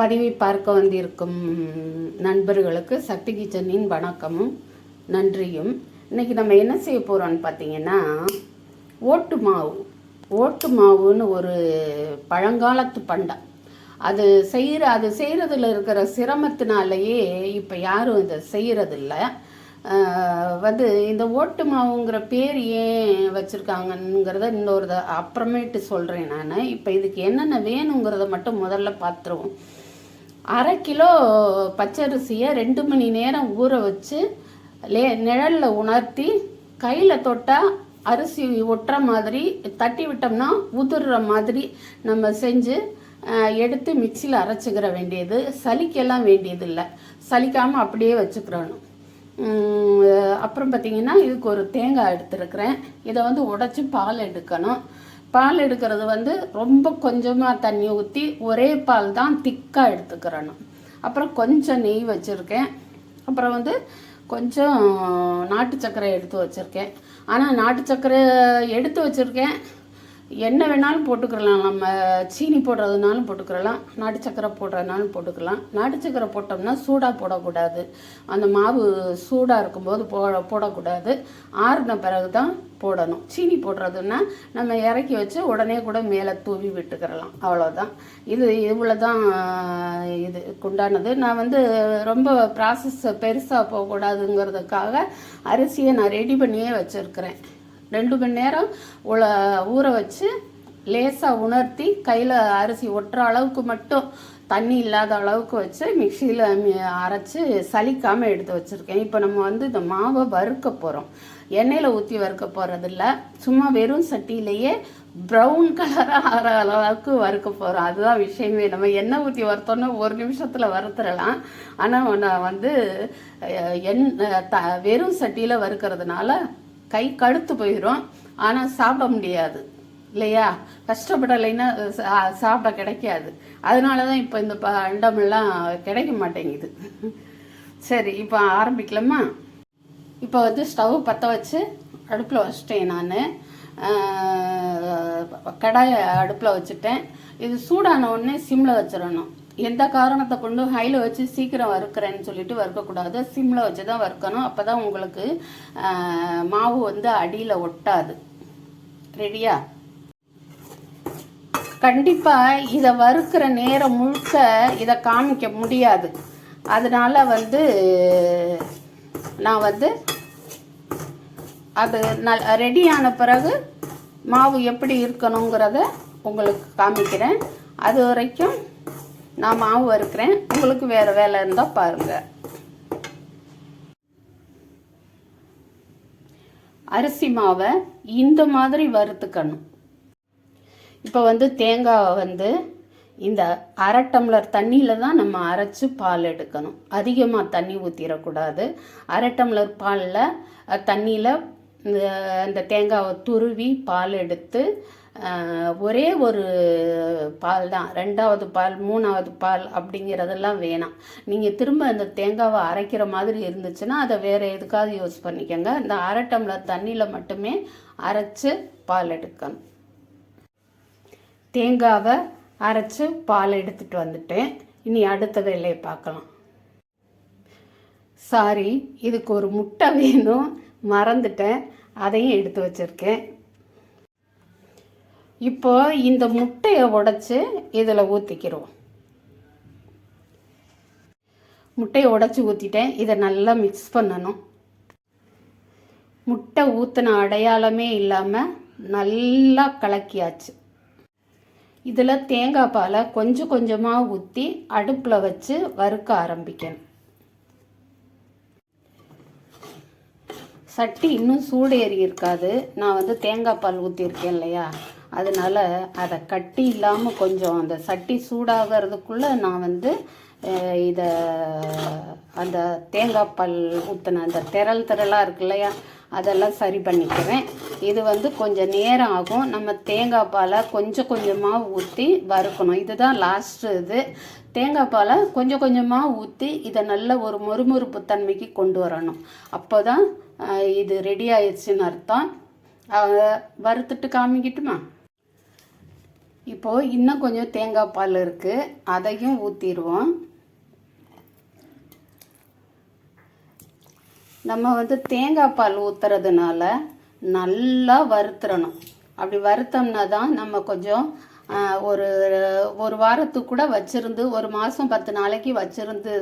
பதிவை பார்க்க வந்திருக்கும் நண்பர்களுக்கு சக்தி கிச்சனின் வணக்கமும் நன்றியும். இன்றைக்கி நம்ம என்ன செய்ய போகிறோம்னு பார்த்தீங்கன்னா ஓட்டு மாவு. ஓட்டு மாவுன்னு ஒரு பழங்காலத்து பண்டம். அது செய்கிற அது செய்கிறதுல இருக்கிற சிரமத்தினாலேயே இப்போ யாரும் இதை செய்கிறதில்ல வந்து இந்த ஓட்டு மாவுங்கிற பேர் ஏன் வச்சுருக்காங்கங்கிறத இன்னொரு அப்புறமேட்டு சொல்கிறேன் நான். இப்போ இதுக்கு என்னென்ன வேணுங்கிறத மட்டும் முதல்ல பார்த்துருவோம். அரை கிலோ பச்சரிசியை ரெண்டு மணி நேரம் ஊற வச்சு லே நிழலில் உணர்த்தி கையில் தொட்டால் அரிசி ஒட்டுற மாதிரி தட்டி விட்டோம்னா உதிர்ற மாதிரி நம்ம செஞ்சு எடுத்து மிக்சியில் அரைச்சிக்கிற வேண்டியது. சலிக்கெல்லாம் வேண்டியது இல்லை சலிக்காமல் அப்படியே வச்சுக்கிறணும். அப்புறம் பார்த்தீங்கன்னா இதுக்கு ஒரு தேங்காய் எடுத்துருக்கிறேன். இதை வந்து உடச்சி பால் எடுக்கணும். பால் எடுக்கிறது வந்து ரொம்ப கொஞ்சமாக தண்ணி ஊற்றி ஒரே பால் தான் திக்காக எடுத்துக்கிறணும். அப்புறம் கொஞ்சம் நெய் வச்சுருக்கேன். அப்புறம் வந்து கொஞ்சம் நாட்டு சர்க்கரை எடுத்து வச்சுருக்கேன். ஆனால் நாட்டு சர்க்கரை எடுத்து வச்சுருக்கேன். என்ன வேணாலும் போட்டுக்கிறலாம். நம்ம சீனி போடுறதுனாலும் போட்டுக்கிறலாம். நாட்டு சக்கரை போடுறதுனாலும் போட்டுக்கலாம். நாட்டு சக்கரை போட்டோம்னா சூடாக போடக்கூடாது. அந்த மாவு சூடாக இருக்கும்போது போ போடக்கூடாது. ஆறுன பிறகு தான் போடணும். சீனி போடுறதுன்னா நம்ம இறக்கி வச்சு உடனே கூட மேலே தூவி விட்டுக்கிறலாம். அவ்வளோதான் இது இவ்வளோ தான் இது உண்டானது நான் வந்து ரொம்ப ப்ராசஸ் பெருசாக போகக்கூடாதுங்கிறதுக்காக அரிசியை நான் ரெடி பண்ணியே வச்சுருக்கிறேன். ரெண்டு மணி நேரம் உல ஊற வச்சு லேசாக உணர்த்தி கையில் அரிசி ஒட்டுற அளவுக்கு மட்டும் தண்ணி இல்லாத அளவுக்கு வச்சு மிக்சியில் அரைச்சி சலிக்காமல் எடுத்து வச்சுருக்கேன். இப்போ நம்ம வந்து இந்த மாவை வறுக்க போகிறோம் எண்ணெயில் ஊற்றி வறுக்க போகிறதில்ல சும்மா வெறும் சட்டியிலேயே ப்ரௌன் கலராக ஆற அளவுக்கு வறுக்க போகிறோம் அதுதான் விஷயமே. நம்ம எண்ணெய் ஊற்றி வறுத்தோன்னா ஒரு நிமிஷத்தில் வறுத்துடலாம். ஆனால் நான் வந்து எண் த வெறும் சட்டியில் வறுக்கிறதுனால கை கழுத்து போயிடும் ஆனால் சாப்பிட முடியாது. இல்லையா? கஷ்டப்படலைன்னா சா- சாப்பிட கிடைக்காது. அதனால தான் இப்போ இந்த பண்டமெல்லாம் கிடைக்க மாட்டேங்குது. சரி இப்போ ஆரம்பிக்கலாமா? இப்போ வந்து ஸ்டவ் பற்ற வச்சு அடுப்பில் வச்சிட்டேன் நான். கடாயை அடுப்பில் வச்சுட்டேன். இது சூடான உடனே சிம்மில் வச்சிடணும். எந்த காரணத்தை கொண்டு ஹையில் வச்சு சீக்கிரம் வறுக்கிறேன்னு சொல்லிட்டு வறுக்கக்கூடாது. சிம்மில் வச்சு தான் வறுக்கணும். அப்போ தான் உங்களுக்கு மாவு வந்து அடியில் ஒட்டாது. ரெடியா? கண்டிப்பாக இதை வறுக்கிற நேரம் முழுக்க இதை காமிக்க முடியாது. அதனால் வந்து நான் வந்து அது நல் ரெடியான பிறகு மாவு எப்படி இருக்கணுங்கிறத உங்களுக்கு காமிக்கிறேன். அது வரைக்கும் நான் மாவு வறுக்கிறேன். உங்களுக்கு வேறு வேலை இருந்தால் பாருங்கள் அரிசி மாவை இந்த மாதிரி வறுத்துக்கணும். இப்போ வந்து தேங்காவை வந்து இந்த அரை டம்ளர் தண்ணியில் தான் நம்ம அரைச்சி பால் எடுக்கணும். அதிகமாக தண்ணி ஊற்றிடக்கூடாது அரை டம்ளர் பாலில் தண்ணியில் இந்த தேங்காவை துருவி பால் எடுத்து ஒரே ஒரு பால் தான். ரெண்டாவது பால் மூணாவது பால் அப்படிங்கிறதெல்லாம் வேணாம். நீங்கள் திரும்ப அந்த தேங்காவை அரைக்கிற மாதிரி இருந்துச்சுன்னா அதை வேறு எதுக்காவது யூஸ் பண்ணிக்கோங்க. இந்த அரை டம்ளர் தண்ணியில் மட்டுமே அரைச்சு பால் எடுக்கணும். தேங்காவை அரைச்சி பால் எடுத்துகிட்டு வந்துட்டேன். இனி அடுத்த வேலையை பார்க்கலாம். சாரி இதுக்கு ஒரு முட்டை வேணும். மறந்துட்டேன். அதையும் எடுத்து வச்சிருக்கேன். இப்போ இந்த முட்டையை உடச்சி இதில் ஊற்றிக்கிறோம் முட்டையை உடைச்சி ஊற்றிட்டேன் இதை நல்லா மிக்ஸ் பண்ணணும். முட்டை ஊற்றின அடையாளமே இல்லாமல் நல்லா கலக்கியாச்சு. இதில் தேங்காய் பாலை கொஞ்சம் கொஞ்சமாக ஊற்றி அடுப்பில் வச்சு வறுக்க ஆரம்பிக்கணும். சட்டி இன்னும் சூடேறி இருக்காது. நான் வந்து தேங்காய் பால் ஊற்றிருக்கேன் இல்லையா? அதனால் அதை கட்டி இல்லாமல் கொஞ்சம் அந்த சட்டி சூடாகிறதுக்குள்ளே நான் வந்து இதை அந்த தேங்காய் பால் ஊற்றின அந்த திரள் திரளாக இருக்கு இல்லையா? அதெல்லாம் சரி பண்ணிக்கிறேன் இது வந்து கொஞ்சம் நேரம் ஆகும். நம்ம தேங்காய் பாலை கொஞ்சம் கொஞ்சமாக ஊற்றி வறுக்கணும். இதுதான் லாஸ்ட்டு இது. தேங்காய் பாலை கொஞ்சம் கொஞ்சமாக ஊற்றி இதை நல்ல ஒரு மொறுமொறுப்பு தன்மைக்கு கொண்டு வரணும். அப்போ தான் இது ரெடி ஆயிடுச்சுன்னு அர்த்தம். வறுத்துட்டு காமிக்கட்டுமா? இப்போது இன்னும் கொஞ்சம் தேங்காய் பால் இருக்குது அதையும் ஊற்றிடுவோம் நம்ம வந்து தேங்காய் பால் ஊற்றுறதுனால நல்லா வறுத்துறணும். அப்படி வறுத்தோம்னா தான் நம்ம கொஞ்சம் ஒரு ஒரு வாரத்துக்கு கூட வச்சுருந்து ஒரு மாதம் பத்து நாளைக்கு வச்சுருந்து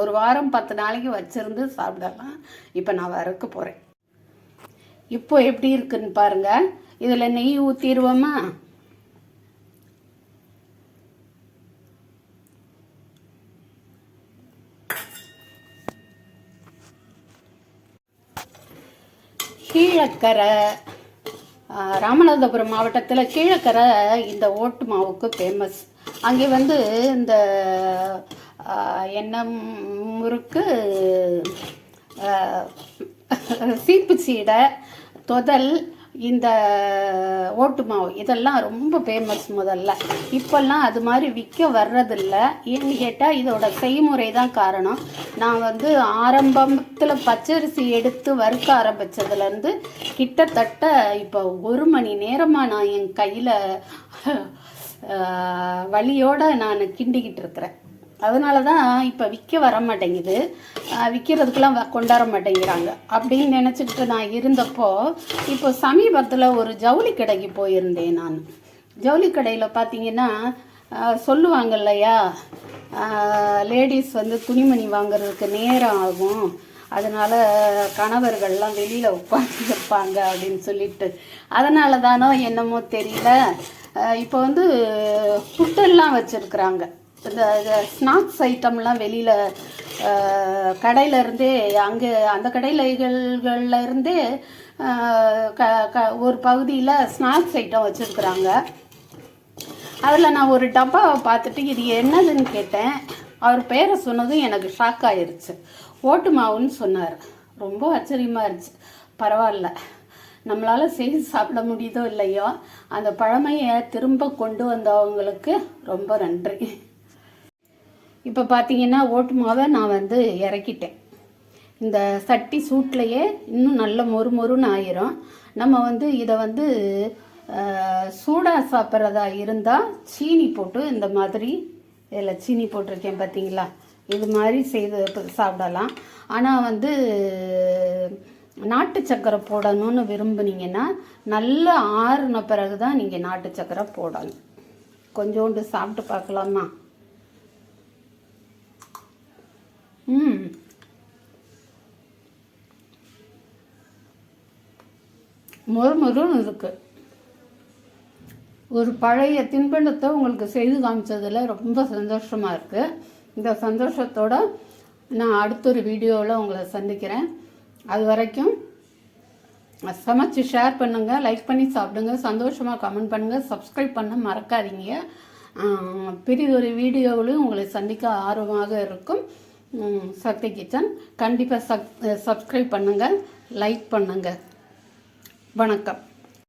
ஒரு வாரம் பத்து நாளைக்கு வச்சுருந்து சாப்பிடலாம். இப்போ நான் வறுக்க போகிறேன் இப்போ எப்படி இருக்குன்னு பாருங்கள் இதில் நெய் ஊற்றிடுவோமா கீழக்கரை. ராமநாதபுரம் மாவட்டத்தில் கீழக்கரை இந்த ஓட்டு மாவுக்கு ஃபேமஸ் அங்கே வந்து இந்த எண்ணம் என்ன முறுக்கு சீப்பு சீடை தொதல் இந்த ஓட்டு மாவு இதெல்லாம் ரொம்ப ஃபேமஸ் முதல்ல. இப்போல்லாம் அது மாதிரி விற்க வர்றதில்ல. ஏன்னு கேட்டால் இதோட செய்முறை தான் காரணம். நான் வந்து ஆரம்பத்தில் பச்சரிசி எடுத்து வறுக்க ஆரம்பித்ததுலேருந்து கிட்டத்தட்ட இப்போ ஒரு மணி நேரமாக நான் என் கையில் வலியோடு நான் கிண்டிக்கிட்டு இருக்கிறேன். அதனால தான் இப்போ விற்க வர மாட்டேங்குது. விற்கிறதுக்கெலாம் கொண்டாட மாட்டேங்கிறாங்க. அப்படின்னு நினச்சிக்கிட்டு நான் இருந்தப்போ இப்போ சமீபத்தில் ஒரு ஜவுளி கடைக்கு போயிருந்தேன் நான். ஜவுளி கடையில் பார்த்தீங்கன்னா சொல்லுவாங்க இல்லையா? லேடிஸ் வந்து துணிமணி வாங்குறதுக்கு நேரம் ஆகும். அதனால கணவர்கள்லாம் வெளியில் உட்காந்துருப்பாங்க அப்படின்னு சொல்லிட்டு. அதனால தானோ என்னமோ தெரியல. இப்போ வந்து புட்டெல்லாம் வச்சுருக்குறாங்க. இந்த ஸ்நாக்ஸ் ஐட்டம்லாம் வெளியில் கடையிலருந்தே அங்கே அந்த கடையில இருந்தே க க ஒரு பகுதியில் ஸ்நாக்ஸ் ஐட்டம் வச்சுருக்குறாங்க. அதில் நான் ஒரு டப்பாவை பார்த்துட்டு இது என்னதுன்னு கேட்டேன். அவர் பேரை சொன்னதும் எனக்கு ஷாக் ஆயிருச்சு. ஓட்டு மாவுன்னு சொன்னார். ரொம்ப ஆச்சரியமாக இருந்துச்சு. பரவாயில்ல. நம்மளால் செய்து சாப்பிட முடியுதோ இல்லையோ அந்த பழமையை திரும்ப கொண்டு வந்தவங்களுக்கு ரொம்ப நன்றி. இப்போ பார்த்தீங்கன்னா ஓட்டு மாவை நான் வந்து இறக்கிட்டேன். இந்த சட்டி சூட்லேயே இன்னும் நல்ல மொறு மொறுன்னு ஆயிரும். நம்ம வந்து இதை வந்து சூடாக சாப்பிட்றதா இருந்தால் சீனி போட்டு இந்த மாதிரி இதில் சீனி போட்டிருக்கேன் பார்த்தீங்களா இது மாதிரி செய்து சாப்பிடலாம். ஆனால் வந்து நாட்டு சக்கரை போடணும்னு விரும்புனீங்கன்னா நல்லா ஆறுன பிறகு தான் நீங்கள் நாட்டு சக்கரை போடணும். கொஞ்சோண்டு சாப்பிட்டு பார்க்கலாமா? ம். மொறு மொறுன்னு இருக்கு. ஒரு பழைய தின்பண்டத்தை உங்களுக்கு செய்து காமிச்சதில் ரொம்ப சந்தோஷமாக இருக்குது இந்த சந்தோஷத்தோட நான் அடுத்த ஒரு வீடியோவில் உங்களை சந்திக்கிறேன். அது வரைக்கும் சமைச்சு ஷேர் பண்ணுங்கள் லைக் பண்ணி சாப்பிடுங்க சந்தோஷமாக கமெண்ட் பண்ணுங்கள் சப்ஸ்கிரைப் பண்ண மறக்காதீங்க. பெரிய ஒரு வீடியோவிலும் உங்களை சந்திக்க ஆர்வமாக இருக்கும். சக்தி கிச்சன். கண்டிப்பாக சப் சப்ஸ்கிரைப் பண்ணுங்கள் லைக் பண்ணுங்கள் வணக்கம்.